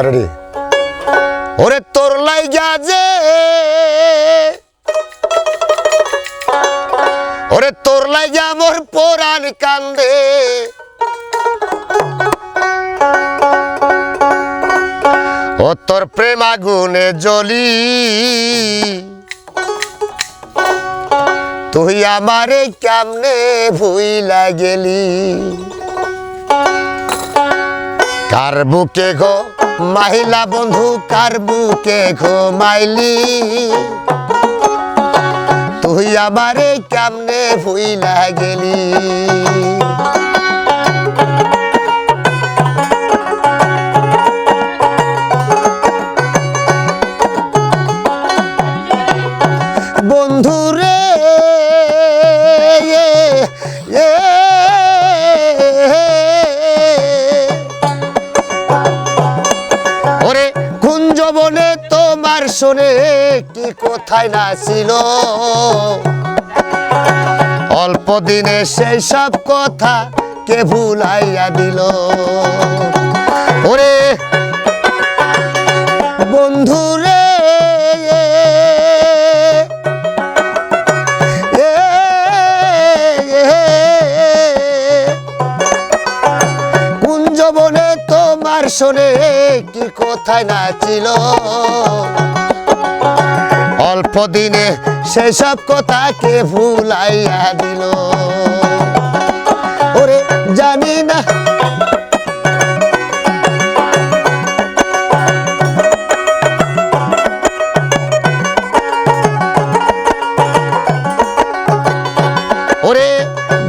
Ready ওরে তোর লাইগা যে। ওরে তোর লাইগা মোর পোরান কান্দে। ও তোর প্রেম আগুনে জ্বলি। তুই আমারে কেমনে ভুইলা গেলি? কার বুকে গো মাহিলা বন্ধু, কার বুকে গো মাইলি? তুই আমারে কেমনে ভুইলা গেলি? বন্ধু শোনে কি কোথায় না ছিল? অল্প দিনে সেই সব কথা কে ভুলাইয়া দিল? ওরে বন্ধু রে কুঞ্জবনে তোমার শোনে কি কোথায় নাচিল অল্প দিনে সেসব কথা কে ভুলাইয়া দিল? ওরে জানি না। ওরে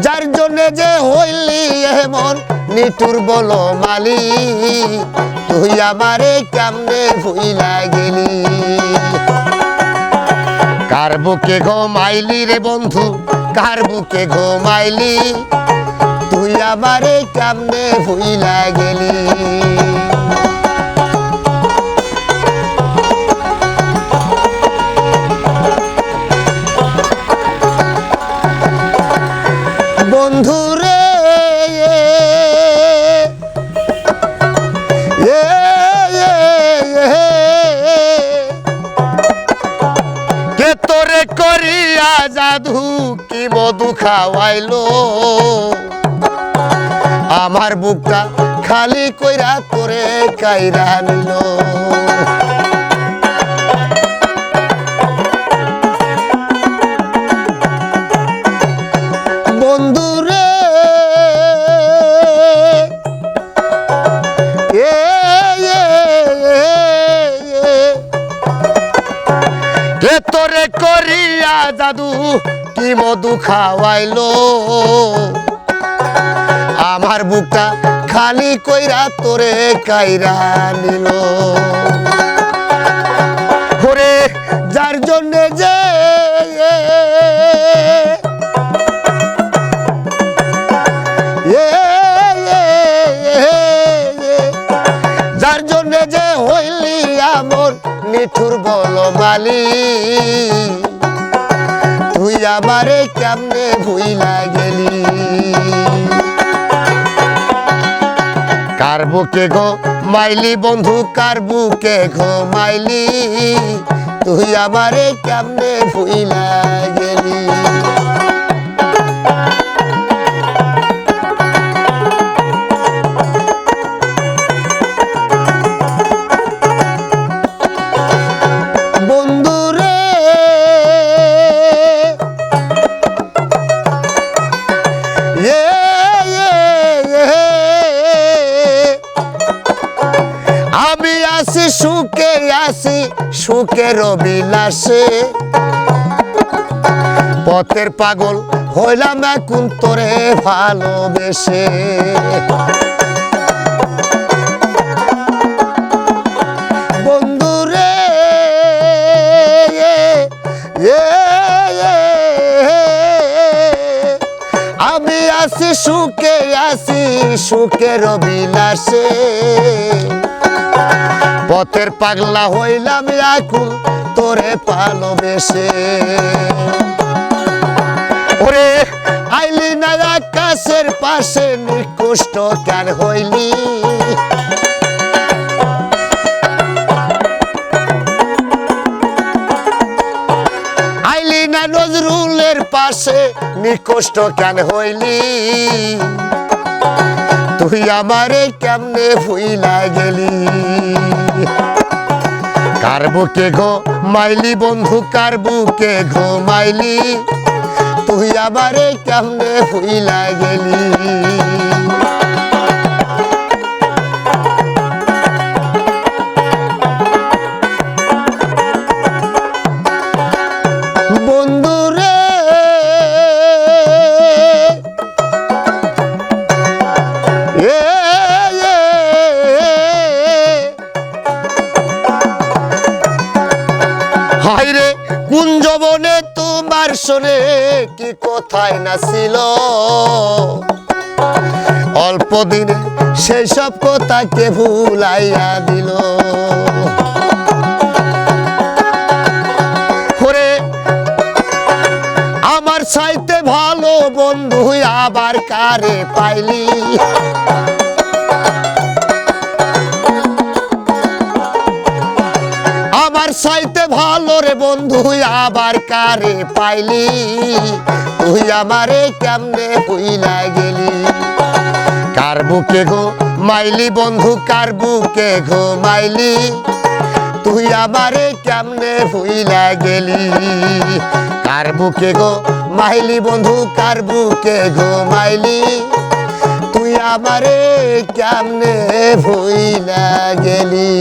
যার জন্য যে হইলি এমন নিটুর বলো মালি, তুই আমারে কেমনে ভুইলা গেলি? কার বুকে ঘুমাইলি রে বন্ধু? কার বুকে ঘুমাইলি? তুই আমারে কেমনে ভুইলা গেলি? করিয়া জাদু কি মধু খাওয়াইলো? আমার বুকটা খালি কইরা করে কাইরা নিল। জাদু কি মধু খাওয়াইলো? আমার বুকটা খালি কইরা তোরে কাইরা নিল। ওরে, যার জন্য যে যার জন্য যে হইলি আমর নিঠুর বল মালি আমারে কেমনে ভুইলা গেলি? কার বুকে গো মাইলি বন্ধু, কার বুকে গো মাইলি? তুই আমারে কেমনে ভুইলা গেলি? আসি, সুখে আসি, সুখের বিলাসে পথের পাগল হইলাম এখন তোরে ভালোবেসে। আমি আসি, সুখে আসি, সুখের বিলাসে পথের পাগলা হইলাম আকুল, তোরে ভালোবেসে। ওরে আইলি না আকাশের পাশে, নিকুষ্ট কার হইলি। আইলি না নজরুলের পাশে, নিকুষ্ট কান হইলি। আমারে কেমনে ভুইলা গেলি? কার বুকে গো মাইলি বন্ধু, কার বুকে ঘো মাইলি? তুই আমারে কেমনে ভুইলা গেলি? শোনে কি কোথায় না ছিল? অল্প দিনে সেই সব কথা কে ভুলাইয়া দিল? আমার চাইতে ভালো বন্ধু আবার কারে পাইলি? বন্ধু, আবার কারে পাইলি? তুই আমারে কেমনে ভুইলা গেলি? কার বুকে গো মাইলি, বন্ধু, কার বুকে ঘো মাইলি? তুই আমারে কেমনে ভুইলা গেলি? কার বুকে গো মাইলি, বন্ধু, কার বুকে ঘো মাইলি? তুই আমারে কেমনে ভুইলা গেলি?